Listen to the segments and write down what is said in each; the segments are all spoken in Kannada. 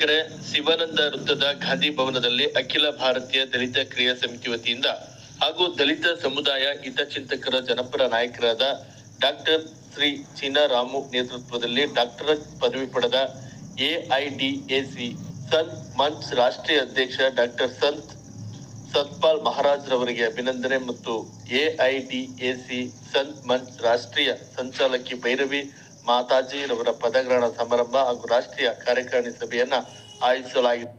ವೀಕ್ಷಕರೇ, ಶಿವಾನಂದ ವೃತ್ತದ ಗಾಂಧಿ ಭವನದಲ್ಲಿ ಅಖಿಲ ಭಾರತೀಯ ದಲಿತ ಕ್ರಿಯಾ ಸಮಿತಿ ವತಿಯಿಂದ ಹಾಗೂ ದಲಿತ ಸಮುದಾಯ ಹಿತಚಿಂತಕರ ಜನಪರ ನಾಯಕರಾದ ಡಾಕ್ಟರ್ ಶ್ರೀ ಚೀನಾ ರಾಮು ನೇತೃತ್ವದಲ್ಲಿ ಡಾಕ್ಟರ್ ಪದವಿ ಪಡೆದ ಎಐಡಿಎಸಿ ಸಂತ್ ಮಂಚ್ ರಾಷ್ಟ್ರೀಯ ಅಧ್ಯಕ್ಷ ಡಾಕ್ಟರ್ ಸಂತ್ ಸತ್ಪಾಲ್ ಮಹಾರಾಜ್ ರವರಿಗೆ ಅಭಿನಂದನೆ ಮತ್ತು ಎಐಡಿಎಸಿ ಸಂತ್ ಮಂಚ್ ರಾಷ್ಟ್ರೀಯ ಸಂಚಾಲಕಿ ಭೈರವಿ ಮಾತಾಜಿ ರವರ ಪದಗ್ರಹಣ ಸಮಾರಂಭ ಹಾಗೂ ರಾಷ್ಟ್ರೀಯ ಕಾರ್ಯಕಾರಿಣಿ ಸಭೆಯನ್ನ ಆಯೋಜಿಸಲಾಗಿದೆ.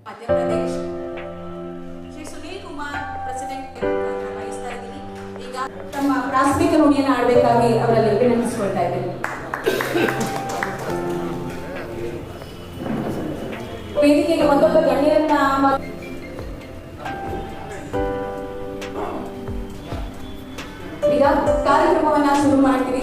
ಕಾರ್ಯಕ್ರಮವನ್ನ ಶುರು ಮಾಡ್ತೀವಿ.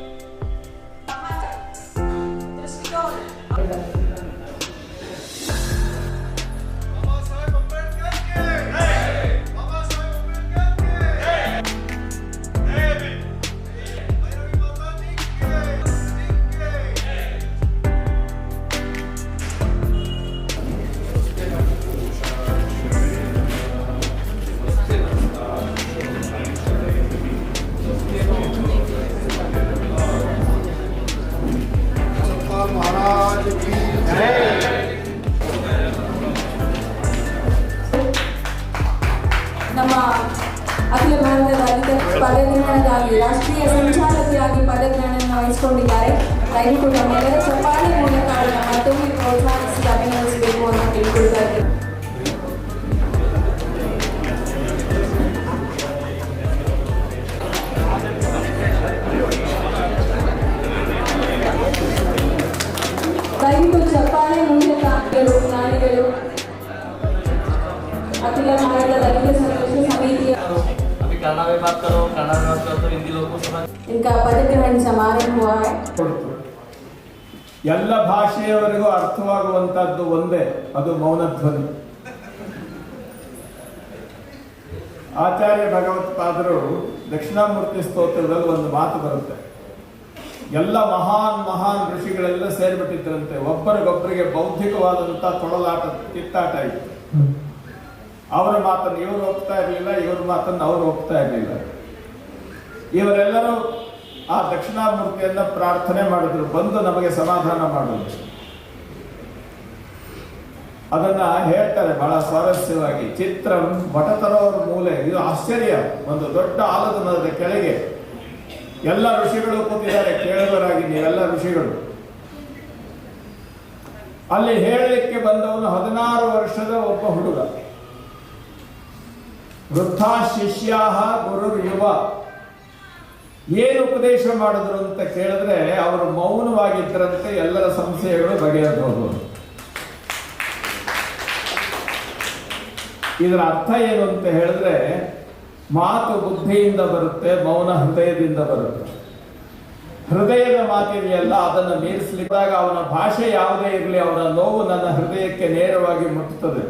kurangnya sopan yang menggunakan nama itu mikrosan siapa yang sedang menggunakan kurang Bagi ucapan yang menggunakan kerukunan itu, अखिल भारत दलित संरक्षण समिति अभी कन्नड़ में बात करो कन्नड़ में बात करो तो हिंदी लोग को समझ इनका पद ग्रहण समारोह हुआ है ಎಲ್ಲ ಭಾಷೆಯವರಿಗೂ ಅರ್ಥವಾಗುವಂತಹದ್ದು ಒಂದೇ, ಅದು ಮೌನ ಧ್ವನಿ. ಆಚಾರ್ಯ ಭಗವತ್ಪಾದರು ದಕ್ಷಿಣಾಮೂರ್ತಿ ಸ್ತೋತ್ರದಲ್ಲಿ ಒಂದು ಮಾತು ಬರುತ್ತೆ. ಎಲ್ಲ ಮಹಾನ್ ಮಹಾನ್ ಋಷಿಗಳೆಲ್ಲ ಸೇರ್ಬಿಟ್ಟಿದ್ರಂತೆ, ಒಬ್ಬರಿಗೊಬ್ಬರಿಗೆ ಬೌದ್ಧಿಕವಾದಂತ ತೊಳಲಾಟ ಕಿತ್ತಾಟ ಇತ್ತು. ಅವರ ಮಾತನ್ನು ಇವರು ಒಪ್ತಾ ಇರಲಿಲ್ಲ, ಇವ್ರ ಮಾತನ್ನು ಅವರು ಒಪ್ತಾ ಇರಲಿಲ್ಲ. ಇವರೆಲ್ಲರೂ ಆ ದಕ್ಷಿಣಾಮೂರ್ತಿಯನ್ನ ಪ್ರಾರ್ಥನೆ ಮಾಡಿದ್ರು, ಬಂದು ನಮಗೆ ಸಮಾಧಾನ ಮಾಡಿದ್ರು ಅದನ್ನ ಹೇಳ್ತಾರೆ ಬಹಳ ಸ್ವಾರಸ್ಯವಾಗಿ. ಚಿತ್ರಂ ಬಟತರೋರ್ ಮೂಲೆ. ಇದು ಆಶ್ಚರ್ಯ. ಒಂದು ದೊಡ್ಡ ಆಲದ ಮರದ ಕೆಳಗೆ ಎಲ್ಲ ಋಷಿಗಳು ಕೂತಿದ್ದಾರೆ. ಕೇಳುವರಾಗಿ ನೀವೆಲ್ಲ ಋಷಿಗಳು. ಅಲ್ಲಿ ಹೇಳಲಿಕ್ಕೆ ಬಂದವನು ಹದಿನಾರು ವರ್ಷದ ಒಬ್ಬ ಹುಡುಗ. ವೃದ್ಧ ಶಿಷ್ಯಾಹ ಗುರು ಯುವ ಏನು ಉಪದೇಶ ಮಾಡಿದ್ರು ಅಂತ ಕೇಳಿದ್ರೆ ಅವರು ಮೌನವಾಗಿದ್ದರಂತೆ ಎಲ್ಲರ ಸಂಶಯಗಳು ಬಗೆಹರಿಸಬಹುದು ಇದರ ಅರ್ಥ ಏನು ಅಂತ ಹೇಳಿದ್ರೆ, ಮಾತು ಬುದ್ಧಿಯಿಂದ ಬರುತ್ತೆ, ಮೌನ ಹೃದಯದಿಂದ ಬರುತ್ತೆ. ಹೃದಯದ ಮಾತಿರಿಯಲ್ಲ ಅದನ್ನು ಮೀರಿಸಲಿದ್ದಾಗ ಅವನ ಭಾಷೆ ಯಾವುದೇ ಇರಲಿ, ಅವನ ನೋವು ನನ್ನ ಹೃದಯಕ್ಕೆ ನೇರವಾಗಿ ಮುಟ್ಟುತ್ತದೆ.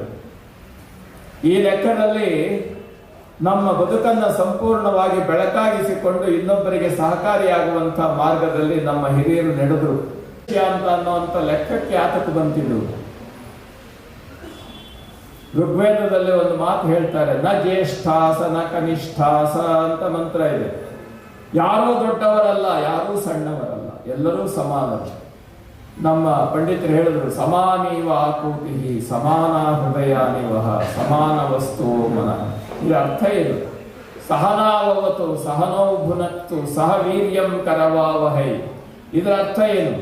ಈ ಲೆಕ್ಕದಲ್ಲಿ ನಮ್ಮ ಬದುಕನ್ನ ಸಂಪೂರ್ಣವಾಗಿ ಬೆಳಕಾಗಿಸಿಕೊಂಡು ಇನ್ನೊಬ್ಬರಿಗೆ ಸಹಕಾರಿಯಾಗುವಂತಹ ಮಾರ್ಗದಲ್ಲಿ ನಮ್ಮ ಹಿರಿಯರು ನಡೆದರು. ಅಂತ ಅನ್ನುವಂಥ ಲೆಕ್ಕಕ್ಕೆ ಆತಕ್ಕೆ ಬಂತಿದ್ರು. ಋಗ್ವೇದದಲ್ಲಿ ಒಂದು ಮಾತು ಹೇಳ್ತಾರೆ, ನ ಜ್ಯೇಷ್ಠಾಸ ನ ಕನಿಷ್ಠಾಸ ಅಂತ ಮಂತ್ರ ಇದೆ. ಯಾರೂ ದೊಡ್ಡವರಲ್ಲ, ಯಾರೂ ಸಣ್ಣವರಲ್ಲ, ಎಲ್ಲರೂ ಸಮಾನರು. ನಮ್ಮ ಪಂಡಿತರು ಹೇಳಿದ್ರು, ಸಮಾನೀವ ಆಕೂತಿ ಸಮಾನ ಹೃದಯ ನಿವಹ, ಸಮಾನ ವಸ್ತು ಮನ. ಇದರ ಅರ್ಥ ಏನು? ಸಹನೋ ಭುನಕ್ತು ಸಹ ವೀರ್ಯಂ ಕರವಾವಹೈ. ಇದರ ಅರ್ಥ ಏನು?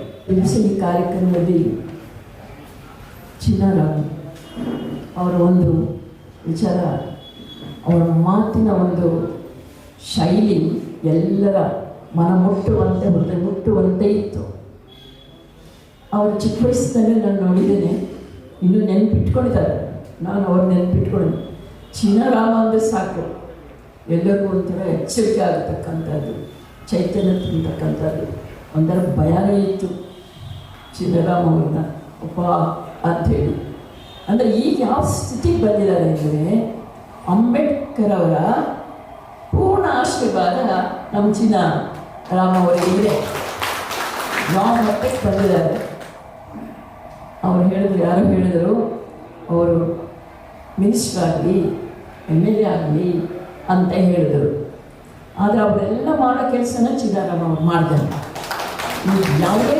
ಈ ಕಾರ್ಯಕ್ರಮದಲ್ಲಿ ಚಿನ್ನರ ಅವರ ಒಂದು ವಿಚಾರ, ಅವರ ಮಾತಿನ ಒಂದು ಶೈಲಿ ಎಲ್ಲರ ಮನ ಮುಟ್ಟುವಂತೆ, ಹೃದಯ ಮುಟ್ಟುವಂತೆ ಇತ್ತು. ಅವರು ಚಿಕ್ಕ ವಯಸ್ಸಿನಲ್ಲಿ ನಾನು ನೋಡಿದ್ದೇನೆ. ಇನ್ನೂ ನೆನಪಿಟ್ಕೊಂಡಿದ್ದಾರೆ. ನಾನು ಅವ್ರು ನೆನಪಿಟ್ಕೊಂಡು ಚಿನ್ನರಾಮ ಅಂದರೆ ಸಾಕು. ಎಲ್ಲರಿಗೂ ಒಂಥರ ಎಚ್ಚರಿಕೆ ಆಗತಕ್ಕಂಥದ್ದು, ಚೈತನ್ಯ ತುಂಬತಕ್ಕಂಥದ್ದು. ಒಂಥರ ಭಯನೇ ಇತ್ತು ಚಿನ್ನರಾಮ ಅವ್ರನ್ನ. ಅಪ್ಪ ಅಂಥೇಳಿ ಅಂದರೆ ಈಗ ಯಾವ ಸ್ಥಿತಿಗೆ ಬಂದಿದ್ದಾರೆ ಅಂದರೆ ಅಂಬೇಡ್ಕರ್ ಅವರ ಪೂರ್ಣ ಆಶೀರ್ವಾದ ನಮ್ಮ ಚಿನ್ನ ರಾಮ ಅವರಿಗೆ ಇದೆ. ನಾವು ಮಟ್ಟಕ್ಕೆ ಬಂದಿದ್ದಾರೆ. ಅವ್ರು ಹೇಳಿದ್ರು, ಯಾರು ಹೇಳಿದರು, ಅವರು ಮಿನಿಸ್ಟರ್ ಆಗಲಿ ಎಂ ಎಲ್ ಎ ಆಗಲಿ ಅಂತ ಹೇಳಿದರು. ಆದರೆ ಅವರೆಲ್ಲ ಮಾಡೋ ಕೆಲಸನ ಚಿದಾರಾಮ ಅವ್ರು ಮಾಡ್ತಾರೆ ಯಾವುದೇ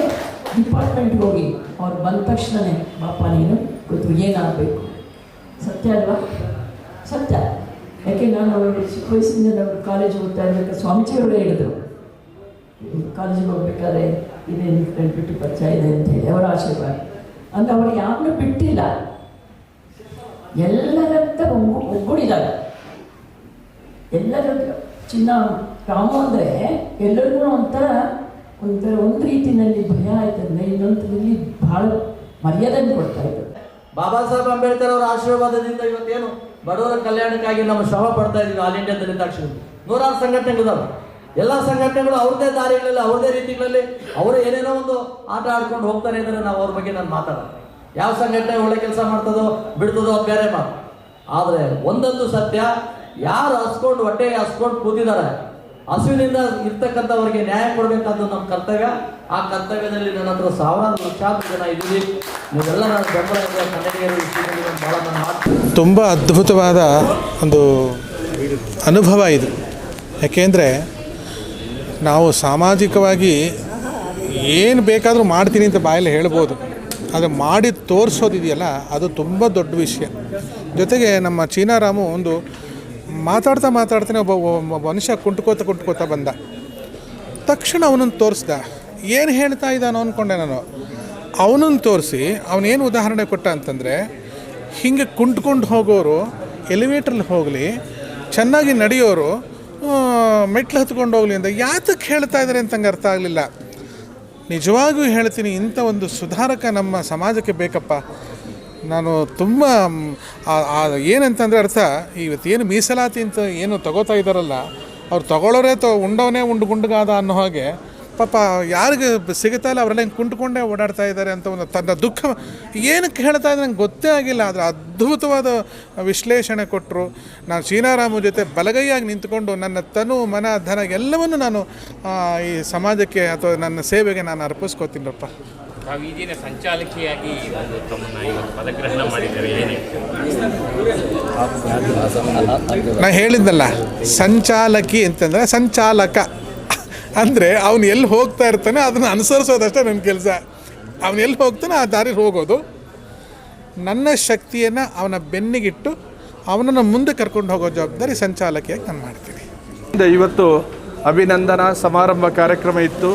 ಡಿಪಾರ್ಟ್ಮೆಂಟ್ಗೆ ಹೋಗಿ ಅವ್ರು ಬಂದ ತಕ್ಷಣವೇ ಪಾಪ ನೀನು ಗೊತ್ತು ಏನಾಗಬೇಕು? ಸತ್ಯ ಅಲ್ವಾ? ಸತ್ಯ. ಯಾಕೆ ನಾನು ಅವರು ಚಿಕ್ಕ ವಯಸ್ಸಿಂದ ನಾವು ಕಾಲೇಜಿಗೆ ಹೋಗ್ತಾ ಇರಬೇಕು ಸ್ವಾಮೀಜಿಯವರು ಹೇಳಿದರು, ಕಾಲೇಜಿಗೆ ಹೋಗ್ಬೇಕಾದ್ರೆ ಇದೇನು ಬಿಟ್ಟು ಪರಿಚಯ ಇದೆ ಅಂತ ಹೇಳಿ, ಅವರ ಆಶೀರ್ವಾದ. ಅಂದರೆ ಅವರು ಯಾರನ್ನೂ ಬಿಟ್ಟಿಲ್ಲ. ಎಲ್ಲರಂತ ಒಗ್ಗು ಎಲ್ಲರೂ ಚಿನ್ನ ರಾಮ ಅಂದರೆ ಎಲ್ಲರಿಗೂ ಒಂಥರ ಒಂಥರ ಒಂದು ರೀತಿಯಲ್ಲಿ ಭಯ ಆಯ್ತಂದ್ರೆ ಇನ್ನೊಂದರಲ್ಲಿ ಭಾಳ ಮರ್ಯಾದೆ ಕೊಡ್ತಾ ಇದ್ದಾರೆ ಬಾಬಾ ಸಾಹೇಬ್ ಅಂಬೇಡ್ಕರ್ ಅವರ ಆಶೀರ್ವಾದದಿಂದ ಇವತ್ತೇನು ಬಡವರ ಕಲ್ಯಾಣಕ್ಕಾಗಿ ನಾವು ಶ್ರಮ ಪಡ್ತಾ ಇದೀವಿ ಆಲ್ ಇಂಡಿಯಾ ದಲಿತಾಕ್ಷರ ನೂರಾರು ಸಂಘಟನೆಗಳಿದಾವೆ. ಎಲ್ಲ ಸಂಘಟನೆಗಳು ಅವ್ರದೇ ದಾರಿಗಳಲ್ಲಿ ಅವ್ರದೇ ರೀತಿಗಳಲ್ಲಿ ಅವರು ಏನೇನೋ ಒಂದು ಆಟ ಆಡ್ಕೊಂಡು ಹೋಗ್ತಾರೆ ಅಂದರೆ ನಾವು ಅವ್ರ ಬಗ್ಗೆ ನಾನು ಮಾತಾಡೋಣ ಯಾವ ಸಂಘಟನೆ ಒಳ್ಳೆ ಕೆಲಸ ಮಾಡ್ತದೋ ಬಿಡ್ತದೋ ಬೇರೆ ಮಾತು. ಆದರೆ ಒಂದೊಂದು ಸತ್ಯ, ಯಾರು ಹಸ್ಕೊಂಡು ಹೊಟ್ಟೆ ಹಸ್ಕೊಂಡು ಕೂತಿದ್ದಾರೆ, ಹಸುವಿನಿಂದ ಇರ್ತಕ್ಕಂಥವ್ರಿಗೆ ನ್ಯಾಯ ಕೊಡಬೇಕಾದ್ದು ನಮ್ಮ ಕರ್ತವ್ಯ. ಆ ಕರ್ತವ್ಯದಲ್ಲಿ ನನ್ನ ಹತ್ರ ಸಾವಿರಾರು ಲಕ್ಷಾಂತರ ಜನ ಇದ್ದೀವಿ. ನೀವೆಲ್ಲ ನಾನು ಬೆಂಬಲ ತುಂಬ ಅದ್ಭುತವಾದ ಒಂದು ಅನುಭವ ಇದು. ಯಾಕೆಂದರೆ ನಾವು ಸಾಮಾಜಿಕವಾಗಿ ಏನು ಬೇಕಾದರೂ ಮಾಡ್ತೀನಿ ಅಂತ ಬಾಯಲ್ಲಿ ಹೇಳ್ಬೋದು. ಆದರೆ ಮಾಡಿ ತೋರಿಸೋದಿದೆಯಲ್ಲ, ಅದು ತುಂಬ ದೊಡ್ಡ ವಿಷಯ. ಜೊತೆಗೆ ನಮ್ಮ ಚೀನಾರಾಮು ಒಂದು ಮಾತಾಡ್ತಾ ಮಾತಾಡ್ತಾನೆ ಒಬ್ಬ ಒಬ್ಬ ಮನುಷ್ಯ ಕುಂಟ್ಕೋತ ಕುಂಟ್ಕೋತ ಬಂದ. ತಕ್ಷಣ ಅವನನ್ನು ತೋರಿಸ್ದ. ಏನು ಹೇಳ್ತಾ ಇದ್ದಾನೋ ಅಂದ್ಕೊಂಡೆ ನಾನು. ಅವನನ್ನು ತೋರಿಸಿ, ಅವನೇನು ಉದಾಹರಣೆ ಕೊಟ್ಟ ಅಂತಂದರೆ, ಹಿಂಗೆ ಕುಂಟ್ಕೊಂಡು ಹೋಗೋರು ಎಲಿವೇಟ್ರಲ್ಲಿ ಹೋಗಲಿ, ಚೆನ್ನಾಗಿ ನಡೆಯೋರು ಮೆಟ್ಲು ಹತ್ಕೊಂಡು ಹೋಗಲಿ ಅಂತ ಯಾತಕ್ಕೆ ಹೇಳ್ತಾ ಇದ್ದಾರೆ ಅಂತಂಗೆ ಅರ್ಥ ಆಗಲಿಲ್ಲ. ನಿಜವಾಗಿಯೂ ಹೇಳ್ತೀನಿ, ಇಂಥ ಒಂದು ಸುಧಾರಕ ನಮ್ಮ ಸಮಾಜಕ್ಕೆ ಬೇಕಪ್ಪ. ನಾನು ತುಂಬ ಏನಂತಂದರೆ ಅರ್ಥ ಇವತ್ತೇನು ಮೀಸಲಾತಿ ಅಂತ ಏನು ತಗೋತಾ ಇದ್ದಾರಲ್ಲ, ಅವ್ರು ತಗೊಳ್ಳೋರೇ ತೊ, ಉಂಡವನೇ ಉಂಡು ಗುಂಡುಗಾದ ಅನ್ನೋ ಹಾಗೆ ಪಾಪ ಯಾರಿಗೆ ಸಿಗುತ್ತಾ ಇಲ್ಲ ಅವರೆಲ್ಲ ಹಿಂಗೆ ಕುಂಟ್ಕೊಂಡೇ ಓಡಾಡ್ತಾ ಇದ್ದಾರೆ ಅಂತ ಒಂದು ತನ್ನ ದುಃಖ. ಏನಕ್ಕೆ ಹೇಳ್ತಾ ಇದ್ದಾರೆ ನಂಗೆ ಗೊತ್ತೇ ಆಗಿಲ್ಲ ಆದರೆ ಅದ್ಭುತವಾದ ವಿಶ್ಲೇಷಣೆ ಕೊಟ್ಟರು ನಾನು ಶ್ರೀನಾರಾಮು ಜೊತೆ ಬಲಗೈಯಾಗಿ ನಿಂತ್ಕೊಂಡು ನನ್ನ ತನು ಮನ ಧನ ಎಲ್ಲವನ್ನು ನಾನು ಈ ಸಮಾಜಕ್ಕೆ ಅಥವಾ ನನ್ನ ಸೇವೆಗೆ ನಾನು ಅರ್ಪಿಸ್ಕೋತೀನಿರಪ್ಪ ಸಂಚಾಲಕಿಯಾಗಿ ಪದಗ್ರಹಣ ಮಾಡಿದ್ದಾರೆ. ಏನೇ? ನಾ ಹೇಳಿದ್ನಲ್ಲ ಸಂಚಾಲಕಿ ಅಂತಂದರೆ ಸಂಚಾಲಕ. ಅಂದರೆ ಅವನು ಎಲ್ಲಿ ಹೋಗ್ತಾ ಇರ್ತಾನೆ ಅದನ್ನು ಅನುಸರಿಸೋದಷ್ಟೇ ನನ್ನ ಕೆಲಸ. ಅವನು ಎಲ್ಲಿ ಹೋಗ್ತಾನೆ ಆ ದಾರಿಗೆ ಹೋಗೋದು. ನನ್ನ ಶಕ್ತಿಯನ್ನು ಅವನ ಬೆನ್ನಿಗಿಟ್ಟು ಅವನನ್ನು ಮುಂದೆ ಕರ್ಕೊಂಡು ಹೋಗೋ ಜವಾಬ್ದಾರಿ ಸಂಚಾಲಕಿಯಾಗಿ ನಾನು ಮಾಡ್ತೀನಿ. ಇವತ್ತು ಅಭಿನಂದನಾ ಸಮಾರಂಭ ಕಾರ್ಯಕ್ರಮ ಇತ್ತು.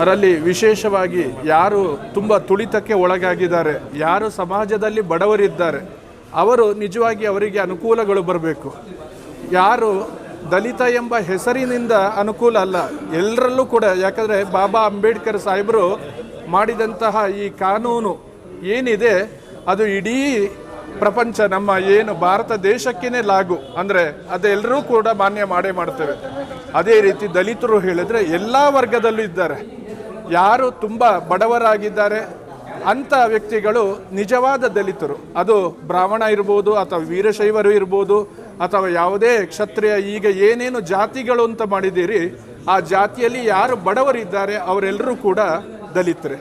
ಅದರಲ್ಲಿ ವಿಶೇಷವಾಗಿ ಯಾರು ತುಂಬ ತುಳಿತಕ್ಕೆ ಒಳಗಾಗಿದ್ದಾರೆ, ಯಾರು ಸಮಾಜದಲ್ಲಿ ಬಡವರಿದ್ದಾರೆ, ಅವರು ನಿಜವಾಗಿ ಅವರಿಗೆ ಅನುಕೂಲಗಳು ಬರಬೇಕು. ಯಾರು ದಲಿತ ಎಂಬ ಹೆಸರಿನಿಂದ ಅನುಕೂಲ ಅಲ್ಲ. ಎಲ್ಲರಲ್ಲೂ ಕೂಡ, ಯಾಕಂದರೆ ಬಾಬಾ ಅಂಬೇಡ್ಕರ್ ಸಾಹೇಬರು ಮಾಡಿದಂತಹ ಈ ಕಾನೂನು ಏನಿದೆ, ಅದು ಇಡೀ ಪ್ರಪಂಚ, ನಮ್ಮ ಏನು ಭಾರತ ದೇಶಕ್ಕೇ ಲಾಗು. ಅಂದರೆ ಅದೆಲ್ಲರೂ ಕೂಡ ಮಾನ್ಯ ಮಾಡೇ ಮಾಡ್ತೇವೆ. ಅದೇ ರೀತಿ ದಲಿತರು ಹೇಳಿದ್ರೆ ಎಲ್ಲ ವರ್ಗದಲ್ಲೂ ಇದ್ದಾರೆ. ಯಾರು ತುಂಬ ಬಡವರಾಗಿದ್ದಾರೆ ಅಂಥ ವ್ಯಕ್ತಿಗಳು ನಿಜವಾದ ದಲಿತರು. ಅದು ಬ್ರಾಹ್ಮಣ ಇರ್ಬೋದು ಅಥವಾ ವೀರಶೈವರು ಇರ್ಬೋದು ಅಥವಾ ಯಾವುದೇ ಕ್ಷತ್ರಿಯ, ಈಗ ಏನೇನು ಜಾತಿಗಳು ಅಂತ ಮಾಡಿದ್ದೀರಿ, ಆ ಜಾತಿಯಲ್ಲಿ ಯಾರು ಬಡವರಿದ್ದಾರೆ ಅವರೆಲ್ಲರೂ ಕೂಡ ದಲಿತರೆ.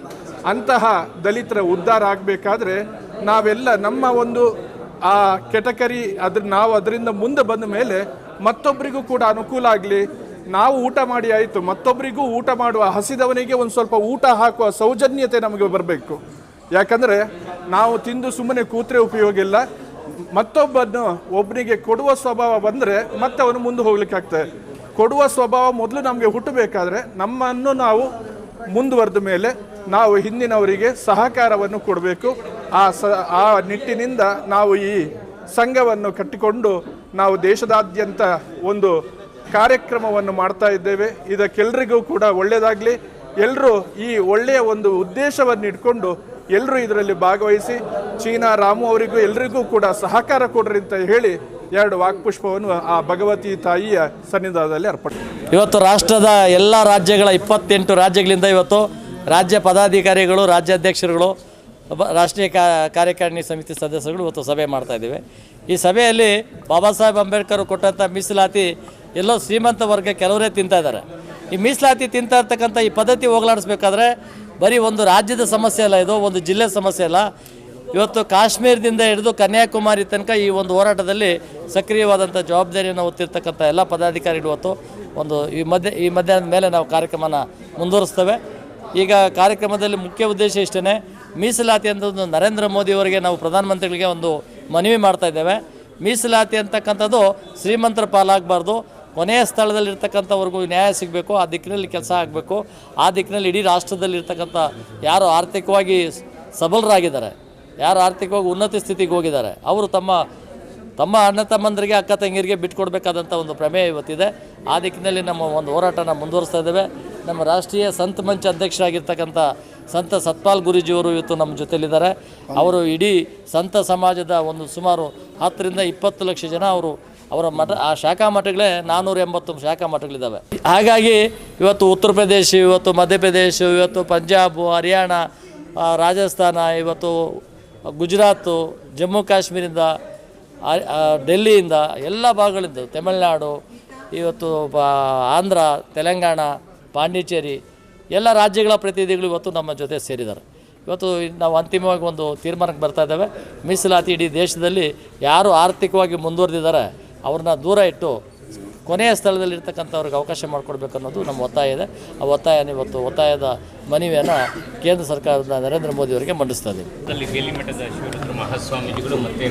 ಅಂತಹ ದಲಿತರ ಉದ್ಧಾರ ಆಗಬೇಕಾದ್ರೆ ನಾವೆಲ್ಲ ನಮ್ಮ ಒಂದು, ಆ ಕೆಟಗರಿ ಅದ್ರ, ನಾವು ಅದರಿಂದ ಮುಂದೆ ಬಂದ ಮೇಲೆ ಮತ್ತೊಬ್ಬರಿಗೂ ಕೂಡ ಅನುಕೂಲ ಆಗಲಿ. ನಾವು ಊಟ ಮಾಡಿ ಆಯಿತು ಮತ್ತೊಬ್ಬರಿಗೂ ಊಟ ಮಾಡುವ, ಹಸಿದವನಿಗೆ ಒಂದು ಸ್ವಲ್ಪ ಊಟ ಹಾಕುವ ಸೌಜನ್ಯತೆ ನಮಗೆ ಬರಬೇಕು. ಯಾಕಂದರೆ ನಾವು ತಿಂದು ಸುಮ್ಮನೆ ಕೂತ್ರೆ ಉಪಯೋಗ ಇಲ್ಲ ಮತ್ತೊಬ್ಬನ್ನು ಒಬ್ಬನಿಗೆ ಕೊಡುವ ಸ್ವಭಾವ ಬಂದರೆ ಮತ್ತೆ ಅವನು ಮುಂದೆ ಹೋಗ್ಲಿಕ್ಕಾಗ್ತದೆ ಕೊಡುವ ಸ್ವಭಾವ ಮೊದಲು ನಮಗೆ ಹುಟ್ಟಬೇಕಾದ್ರೆ ನಮ್ಮನ್ನು ನಾವು ಮುಂದುವರೆದ ಮೇಲೆ ನಾವು ಹಿಂದಿನವರಿಗೆ ಸಹಕಾರವನ್ನು ಕೊಡಬೇಕು. ಆ ಸ, ಆ ನಿಟ್ಟಿನಿಂದ ನಾವು ಈ ಸಂಘವನ್ನು ಕಟ್ಟಿಕೊಂಡು ನಾವು ದೇಶದಾದ್ಯಂತ ಒಂದು ಕಾರ್ಯಕ್ರಮವನ್ನು ಮಾಡ್ತಾ ಇದ್ದೇವೆ. ಇದಕ್ಕೆಲ್ಲರಿಗೂ ಕೂಡ ಒಳ್ಳೆಯದಾಗಲಿ ಎಲ್ಲರೂ ಈ ಒಳ್ಳೆಯ ಒಂದು ಉದ್ದೇಶವನ್ನು ಇಟ್ಕೊಂಡು ಎಲ್ಲರೂ ಇದರಲ್ಲಿ ಭಾಗವಹಿಸಿ ಚೀನಾ ರಾಮು ಅವರಿಗೂ ಎಲ್ರಿಗೂ ಕೂಡ ಸಹಕಾರ ಕೊಡ್ರಿ ಅಂತ ಹೇಳಿ ಎರಡು ವಾಕ್ಪುಷ್ಪವನ್ನು ಆ ಭಗವತಿ ತಾಯಿಯ ಸನ್ನಿಧಾನದಲ್ಲಿ ಅರ್ಪಣೆ. ಇವತ್ತು ರಾಷ್ಟ್ರದ ಎಲ್ಲ ರಾಜ್ಯಗಳ ಇಪ್ಪತ್ತೆಂಟು ರಾಜ್ಯಗಳಿಂದ ಇವತ್ತು ರಾಜ್ಯ ಪದಾಧಿಕಾರಿಗಳು, ರಾಜ್ಯಾಧ್ಯಕ್ಷರುಗಳು ರಾಷ್ಟ್ರೀಯ ಕಾರ್ಯಕಾರಿಣಿ ಸಮಿತಿ ಸದಸ್ಯರುಗಳು ಇವತ್ತು ಸಭೆ ಮಾಡ್ತಾ ಇದ್ದೇವೆ. ಈ ಸಭೆಯಲ್ಲಿ ಬಾಬಾ ಸಾಹೇಬ್ ಅಂಬೇಡ್ಕರ್ ಕೊಟ್ಟಂಥ ಮೀಸಲಾತಿ ಎಲ್ಲೋ ಶ್ರೀಮಂತ ವರ್ಗ ಕೆಲವರೇ ತಿಂತಾ ಇದ್ದಾರೆ. ಈ ಮೀಸಲಾತಿ ತಿಂತಾ ಇರ್ತಕ್ಕಂಥ ಈ ಪದ್ಧತಿ ಹೋಗಲಾಡಿಸ್ಬೇಕಾದ್ರೆ ಬರೀ ಒಂದು ರಾಜ್ಯದ ಸಮಸ್ಯೆ ಅಲ್ಲ, ಇದು ಒಂದು ಜಿಲ್ಲೆ ಸಮಸ್ಯೆ ಅಲ್ಲ. ಇವತ್ತು ಕಾಶ್ಮೀರದಿಂದ ಹಿಡಿದು ಕನ್ಯಾಕುಮಾರಿ ತನಕ ಈ ಒಂದು ಹೋರಾಟದಲ್ಲಿ ಸಕ್ರಿಯವಾದಂಥ ಜವಾಬ್ದಾರಿಯನ್ನು ಹೊತ್ತಿರ್ತಕ್ಕಂಥ ಎಲ್ಲ ಪದಾಧಿಕಾರಿಗಳು ಇವತ್ತು ಒಂದು ಈ ಮಧ್ಯ, ಈ ಮಧ್ಯಾಹ್ನದ ಮೇಲೆ ನಾವು ಕಾರ್ಯಕ್ರಮನ ಮುಂದುವರಿಸ್ತೇವೆ. ಈಗ ಕಾರ್ಯಕ್ರಮದಲ್ಲಿ ಮುಖ್ಯ ಉದ್ದೇಶ ಇಷ್ಟೇ ಮೀಸಲಾತಿ ಅಂತ ಒಂದು ನರೇಂದ್ರ ಮೋದಿಯವರಿಗೆ ನಾವು ಪ್ರಧಾನಮಂತ್ರಿಗಳಿಗೆ ಒಂದು ಮನವಿ ಮಾಡ್ತಾ ಇದ್ದೇವೆ. ಮೀಸಲಾತಿ ಅಂತಕ್ಕಂಥದ್ದು ಶ್ರೀಮಂತರ ಪಾಲಾಗಬಾರ್ದು. ಕೊನೆಯ ಸ್ಥಳದಲ್ಲಿರ್ತಕ್ಕಂಥವ್ರಿಗೂ ನ್ಯಾಯ ಸಿಗಬೇಕು, ಆ ದಿಕ್ಕಿನಲ್ಲಿ ಕೆಲಸ ಆಗಬೇಕು. ಆ ದಿಕ್ಕಿನಲ್ಲಿ ಇಡೀ ರಾಷ್ಟ್ರದಲ್ಲಿರ್ತಕ್ಕಂಥ ಯಾರು ಆರ್ಥಿಕವಾಗಿ ಸಬಲರಾಗಿದ್ದಾರೆ, ಯಾರು ಆರ್ಥಿಕವಾಗಿ ಉನ್ನತ ಸ್ಥಿತಿಗೆ ಹೋಗಿದ್ದಾರೆ, ಅವರು ತಮ್ಮ ತಮ್ಮ ಅಣ್ಣ ತಮ್ಮಂದರಿಗೆ, ಅಕ್ಕ ತಂಗಿರಿಗೆ ಬಿಟ್ಕೊಡ್ಬೇಕಾದಂಥ ಒಂದು ಪ್ರಮೇಯ ಇವತ್ತಿದೆ. ಆ ದಿಕ್ಕಿನಲ್ಲಿ ನಮ್ಮ ಒಂದು ಹೋರಾಟನ ಮುಂದುವರಿಸ್ತಾ ಇದ್ದೇವೆ. ನಮ್ಮ ರಾಷ್ಟ್ರೀಯ ಸಂತ ಮಂಚ ಅಧ್ಯಕ್ಷರಾಗಿರ್ತಕ್ಕಂಥ ಸಂತ ಸತ್ಪಾಲ್ ಗುರೂಜಿಯವರು ಇವತ್ತು ನಮ್ಮ ಜೊತೆಯಲ್ಲಿದ್ದಾರೆ. ಅವರು ಇಡೀ ಸಂತ ಸಮಾಜದ ಒಂದು ಸುಮಾರು ಹತ್ತರಿಂದ ಇಪ್ಪತ್ತು ಲಕ್ಷ ಜನ ಅವರು ಅವರ ಮಠ, ಆ ಶಾಖಾ ಮಠಗಳೇ ನಾನ್ನೂರ ಎಂಬತ್ತು ಶಾಖಾ ಮಠಗಳಿದ್ದಾವೆ. ಹಾಗಾಗಿ ಇವತ್ತು ಉತ್ತರ ಪ್ರದೇಶ, ಇವತ್ತು ಮಧ್ಯಪ್ರದೇಶ ಇವತ್ತು ಪಂಜಾಬು, ಹರಿಯಾಣ ರಾಜಸ್ಥಾನ, ಇವತ್ತು ಗುಜರಾತು, ಜಮ್ಮು ಕಾಶ್ಮೀರಿಂದ ಡೆಲ್ಲಿಯಿಂದ ಎಲ್ಲ ಭಾಗಗಳಿಂದ ತಮಿಳುನಾಡು, ಇವತ್ತು ಆಂಧ್ರ, ತೆಲಂಗಾಣ, ಪಾಂಡಿಚೇರಿ ಎಲ್ಲ ರಾಜ್ಯಗಳ ಪ್ರತಿನಿಧಿಗಳು ಇವತ್ತು ನಮ್ಮ ಜೊತೆ ಸೇರಿದ್ದಾರೆ. ಇವತ್ತು ನಾವು ಅಂತಿಮವಾಗಿ ಒಂದು ತೀರ್ಮಾನಕ್ಕೆ ಬರ್ತಾ ಇದ್ದೇವೆ. ಮೀಸಲಾತಿ ಇಡೀ ದೇಶದಲ್ಲಿ ಯಾರು ಆರ್ಥಿಕವಾಗಿ ಮುಂದುವರೆದಿದ್ದಾರೆ ಅವ್ರನ್ನ ದೂರ ಇಟ್ಟು ಕೊನೆಯ ಸ್ಥಳದಲ್ಲಿ ಇರ್ತಕ್ಕಂಥವ್ರಿಗೆ ಅವಕಾಶ ಮಾಡಿಕೊಡ್ಬೇಕು ಅನ್ನೋದು ನಮ್ಮ ಒತ್ತಾಯ ಇದೆ. ಆ ಒತ್ತಾಯ ಇವತ್ತು ಒತ್ತಾಯದ ಮನವಿಯನ್ನು ಕೇಂದ್ರ ಸರ್ಕಾರದ ನರೇಂದ್ರ ಮೋದಿ ಅವರಿಗೆ ಮಂಡಿಸ್ತಾ ಇದ್ದೀವಿ ಅಲ್ಲಿ ಬೇಲಿಮಠದ ಶಿವರುದ್ರ ಮಹಾಸ್ವಾಮೀಜಿಗಳು ಮತ್ತು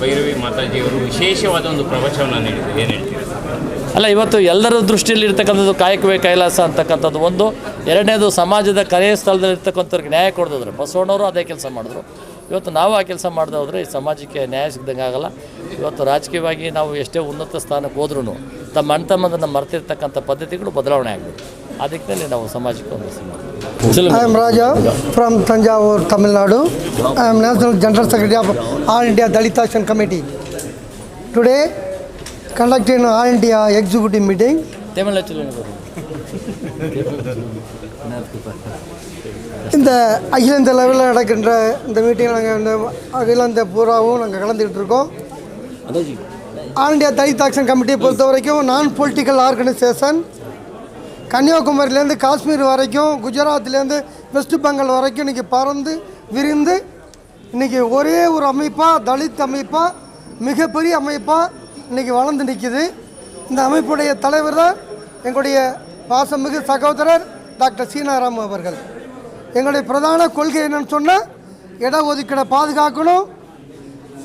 ಭೈರವಿ ಮಾತಾಜಿಯವರು ವಿಶೇಷವಾದ ಒಂದು ಪ್ರವಚನ ನೀಡಿದ್ರು. ಏನು ಹೇಳ್ತೀರಾ? ಅಲ್ಲ ಇವತ್ತು ಎಲ್ಲರ ದೃಷ್ಟಿಯಲ್ಲಿ ಇರ್ತಕ್ಕಂಥದ್ದು ಕಾಯಕವೇ ಕೈಲಾಸ ಅಂತಕ್ಕಂಥದ್ದು ಒಂದು. ಎರಡನೇದು ಸಮಾಜದ ಕರೆಯ ಸ್ಥಳದಲ್ಲಿ ಇರ್ತಕ್ಕಂಥವ್ರಿಗೆ ನ್ಯಾಯ ಕೊಡೋದ್ರೆ ಬಸವಣ್ಣವರು ಅದೇ ಕೆಲಸ ಮಾಡಿದ್ರು. ಇವತ್ತು ನಾವು ಆ ಕೆಲಸ ಮಾಡದೆ ಹೋದರೆ ಈ ಸಮಾಜಕ್ಕೆ ನ್ಯಾಯ ಸಿಗ್ದಂಗೆ ಆಗಲ್ಲ ಇವತ್ತು ರಾಜಕೀಯವಾಗಿ ನಾವು ಎಷ್ಟೇ ಉನ್ನತ ಸ್ಥಾನಕ್ಕೆ ಹೋದ್ರೂ ತಮ್ಮ ಅಣ್ಣ ತಮ್ಮದನ್ನು ಮರೆತಿರ್ತಕ್ಕಂಥ ಪದ್ಧತಿಗಳು ಬದಲಾವಣೆ ಆಗಬೇಕು ಆ ದಿಕ್ಕಿನಲ್ಲಿ ನಾವು ಸಮಾಜಕ್ಕೆ ಒಂದು I am Raja from Tanjavur, Tamil Nadu. I am National General Secretary of All India Dalit Action Committee. Today, conducting All India Executive Meeting. Tamil இந்த அகில இந்திய லெவலில் நடக்கின்ற இந்த மீட்டிங் நாங்கள் இந்த அகில இந்திய பூராவும் நாங்கள் கலந்துக்கிட்டு இருக்கோம் ஆல் இந்தியா தலித் ஆக்ஷன் கமிட்டியை பொறுத்த வரைக்கும் நான் பொலிட்டிக்கல் ஆர்கனைசேஷன் கன்னியாகுமரியிலேருந்து காஷ்மீர் வரைக்கும் குஜராத்லேருந்து வெஸ்ட் பெங்கால் வரைக்கும் இன்றைக்கி பறந்து விரிந்து இன்றைக்கி ஒரே ஒரு அமைப்பாக தலித் அமைப்பாக மிகப்பெரிய அமைப்பாக இன்றைக்கி வளர்ந்து நிற்கிது இந்த அமைப்புடைய தலைவர் தான் எங்களுடைய பாசமிகு சகோதரர் டாக்டர் சீனாராம் அவர்கள். எங்களுடைய பிரதான கொள்கை என்னன்னு சொன்னால் இடஒதுக்கீடை பாதுகாக்கணும்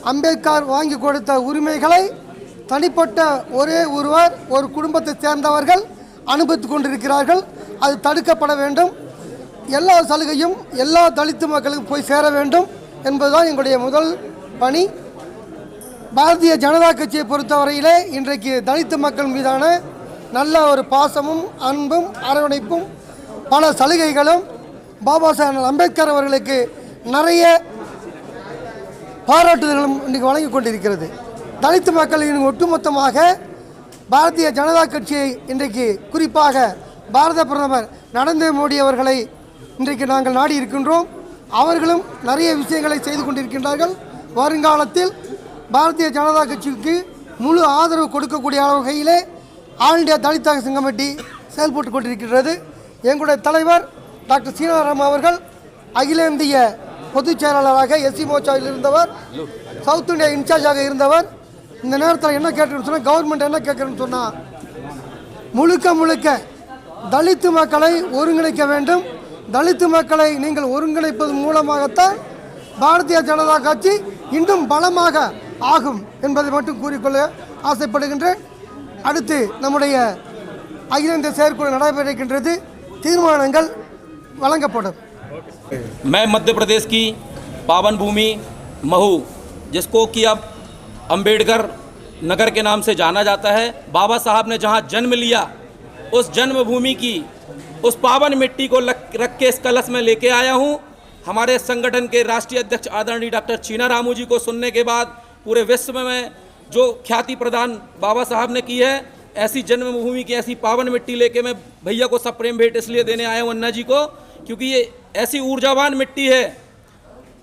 அம்பேத்கர் வாங்கி கொடுத்த உரிமைகளை தனிப்பட்ட ஒரே ஒருவர் ஒரு குடும்பத்தை சேர்ந்தவர்கள் அனுபவித்து கொண்டிருக்கிறார்கள். அது தடுக்கப்பட வேண்டும். எல்லா சலுகையும் எல்லா தலித்து மக்களுக்கும் போய் சேர வேண்டும் என்பதுதான் எங்களுடைய முதல் பணி. பாரதிய ஜனதா கட்சியை பொறுத்தவரையிலே இன்றைக்கு தலித்து மக்கள் மீதான நல்ல ஒரு பாசமும் அன்பும் அரவணைப்பும் பல சலுகைகளும் பாபா சாஹேப் அம்பேத்கர் அவர்களுக்கு நிறைய பாராட்டுதல்களும் இன்றைக்கு வழங்கி கொண்டிருக்கிறது. தலித்து மக்களின் ஒட்டுமொத்தமாக பாரதிய ஜனதா கட்சியை இன்றைக்கு குறிப்பாக பாரத பிரதமர் நரேந்திர மோடி அவர்களை இன்றைக்கு நாங்கள் நாடி இருக்கின்றோம் அவர்களும் நிறைய விஷயங்களை செய்து கொண்டிருக்கின்றார்கள். வருங்காலத்தில் பாரதிய ஜனதா கட்சிக்கு முழு ஆதரவு கொடுக்கக்கூடிய வகையிலே all India Dalit action committee செயல்பட்டு கொண்டிருக்கின்றது. எங்களுடைய தலைவர் டாக்டர் சீனாராம் அவர்கள் அகில இந்திய பொதுச் செயலாளராக எஸ்சி மோச்சாவில் இருந்தவர் சவுத் இந்தியா இன்சார்ஜாக இருந்தவர். இந்த நேரத்தில் என்ன கேட்குறேன்னு சொன்னால் கவர்மெண்ட் என்ன கேட்குறேன்னு சொன்னால் முழுக்க முழுக்க தலித்து மக்களை ஒருங்கிணைக்க வேண்டும். தலித்து மக்களை நீங்கள் ஒருங்கிணைப்பது மூலமாகத்தான் பாரதிய ஜனதா கட்சி இன்னும் பலமாக ஆகும் என்பதை மட்டும் கூறிக்கொள்ள ஆசைப்படுகின்றேன். அடுத்து நம்முடைய அகில இந்திய செயற்குழு நடைபெறுகின்றது தீர்மானங்கள் வழங்கப்படும். मैं मध्य प्रदेश की पावन भूमि महू जिसको कि अब अंबेडकर नगर के नाम से जाना जाता है। बाबा साहब ने जहाँ जन्म लिया उस जन्मभूमि की उस पावन मिट्टी को लक, रख के इस कलश में लेके आया हूँ। हमारे संगठन के राष्ट्रीय अध्यक्ष आदरणीय डॉक्टर चीना रामू जी को सुनने के बाद पूरे विश्व में जो ख्याति प्रदान बाबा साहब ने की है ऐसी जन्मभूमि की ऐसी पावन मिट्टी लेके मैं भैया को सब प्रेम भेंट इसलिए देने आया हूँ अन्ना जी को क्योंकि ये ऐसी ऊर्जावान मिट्टी है,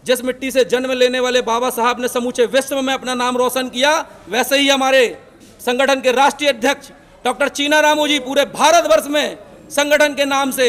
जिस मिट्टी से जन्म लेने वाले बाबा साहब ने समूचे विश्व में अपना नाम रोशन किया, वैसे ही हमारे संगठन के राष्ट्रीय अध्यक्ष डॉक्टर चीना रामू जी पूरे भारतवर्ष में संगठन के नाम से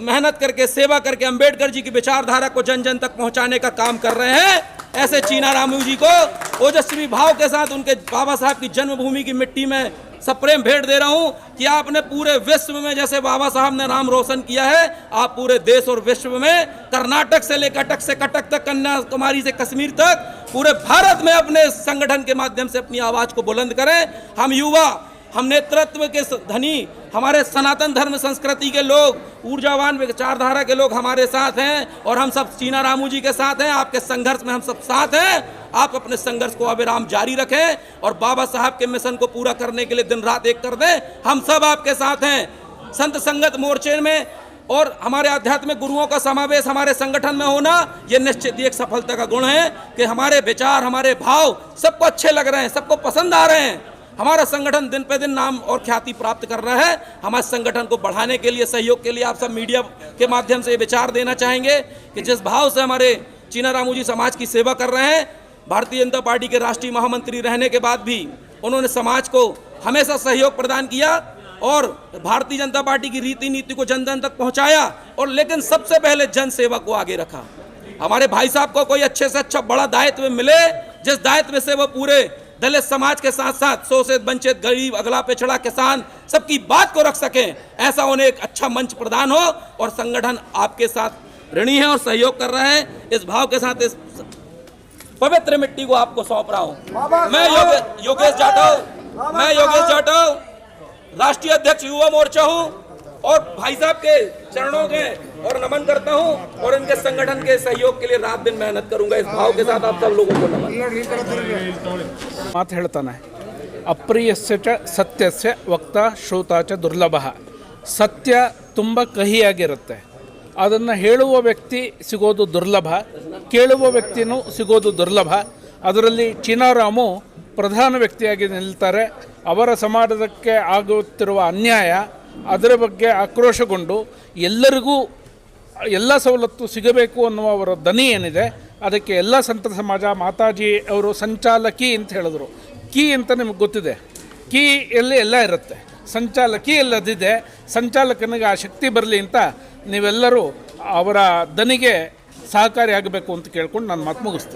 मेहनत करके, सेवा करके, अंबेडकर जी की विचारधारा को जन जन तक पहुँचाने का काम कर रहे हैं। ऐसे चीना रामू जी को ओजस्वी भाव के साथ उनके बाबा साहब की जन्मभूमि की मिट्टी में सप्रेम भेंट दे रहा हूँ कि आपने पूरे विश्व में, जैसे बाबा साहब ने नाम रोशन किया है, आप पूरे देश और विश्व में कर्नाटक से लेकर कटक से कटक तक, कन्याकुमारी से कश्मीर तक, पूरे भारत में अपने संगठन के माध्यम से अपनी आवाज़ को बुलंद करें। हम युवा हम नेतृत्व के धनी, हमारे सनातन धर्म संस्कृति के लोग, ऊर्जावान विचारधारा के लोग हमारे साथ हैं और हम सब चीना रामू जी के साथ हैं, आपके संघर्ष में हम सब साथ हैं। आप अपने संघर्ष को अविराम जारी रखें और बाबा साहब के मिशन को पूरा करने के लिए दिन रात एक कर दें। हम सब आपके साथ हैं। संत संगत मोर्चे में और हमारे आध्यात्मिक गुरुओं का समावेश हमारे संगठन में होना, ये निश्चित ही एक सफलता का गुण है कि हमारे विचार, हमारे भाव सबको अच्छे लग रहे हैं, सबको पसंद आ रहे हैं। हमारा संगठन दिन पे दिन नाम और ख्याति प्राप्त कर रहा है। हमारे संगठन को बढ़ाने के लिए, सहयोग के लिए आप सब मीडिया के माध्यम से विचार देना चाहेंगे कि जिस भाव से हमारे चीना रामू जी समाज की सेवा कर रहे हैं, भारतीय जनता पार्टी के राष्ट्रीय महामंत्री रहने के बाद भी उन्होंने समाज को हमेशा सहयोग प्रदान किया और भारतीय जनता पार्टी की रीति नीति को जन जन तक पहुँचाया और लेकिन सबसे पहले जन सेवा को आगे रखा। हमारे भाई साहब को कोई अच्छे से अच्छा बड़ा दायित्व मिले, जिस दायित्व से वो पूरे दलित समाज के साथ साथ शोषित वंचित गरीब अगला पिछड़ा किसान सबकी बात को रख सकें। ऐसा उन्हें एक अच्छा मंच प्रदान हो और संगठन आपके साथ ऋणी है और सहयोग कर रहे हैं। इस भाव के साथ इस पवित्र मिट्टी को आपको सौंप रहा हूँ। मैं योगे, योगेश जाटव मैं योगेश जाटव राष्ट्रीय अध्यक्ष युवा मोर्चा हूँ। और भाई साहब के चरणों के और नमन करता हूं और इनके संगठन के सहयोग के लिए रात दिन मेहनत करूंगा इस भाव के साथ आप सब लोगों को नमन ಮಾತು ಹೇಳ್ತಾನೆ ಅಪ್ರಿಯಸ್ಯ ಚ ಸತ್ಯಸ್ಯ ವಕ್ತ ಶ್ರೋತ ಚ ದುರ್ಲಭ ಸತ್ಯ ತುಂಬ ಕಹಿಯಾಗಿರುತ್ತೆ ಅದನ್ನು ಹೇಳುವ ವ್ಯಕ್ತಿ ಸಿಗೋದು ದುರ್ಲಭ ಕೇಳುವ ವ್ಯಕ್ತಿನೂ ಸಿಗೋದು ದುರ್ಲಭ ಅದರಲ್ಲಿ ಚೀನಾರಾಮು ಪ್ರಧಾನ ವ್ಯಕ್ತಿಯಾಗಿ ನಿಲ್ತಾರೆ ಅವರ ಸಮಾಜಕ್ಕೆ ಆಗುತ್ತಿರುವ ಅನ್ಯಾಯ ಅದರ ಬಗ್ಗೆ ಆಕ್ರೋಶಗೊಂಡು ಎಲ್ಲರಿಗೂ ಎಲ್ಲ ಸವಲತ್ತು ಸಿಗಬೇಕು ಅನ್ನುವ ಅವರ ದನಿ ಏನಿದೆ, ಅದಕ್ಕೆ ಎಲ್ಲ ಸಂತ ಸಮಾಜ ಮಾತಾಜಿ ಅವರು ಸಂಚಾಲಕಿ ಅಂತ ಹೇಳಿದ್ರು. ಕೀ ಅಂತ ನಿಮಗೆ ಗೊತ್ತಿದೆ. ಕೀ ಎಲ್ಲಿ ಎಲ್ಲ ಇರುತ್ತೆ. ಸಂಚಾಲಕಿ ಎಲ್ಲದಿದೆ, ಸಂಚಾಲಕನಿಗೆ ಆ ಶಕ್ತಿ ಬರಲಿ ಅಂತ ನೀವೆಲ್ಲರೂ ಅವರ ದನಿಗೆ ಸಹಕಾರಿಯಾಗಬೇಕು ಅಂತ ಕೇಳ್ಕೊಂಡು ನಾನು ಮಾತು ಮುಗಿಸ್ತೀನಿ.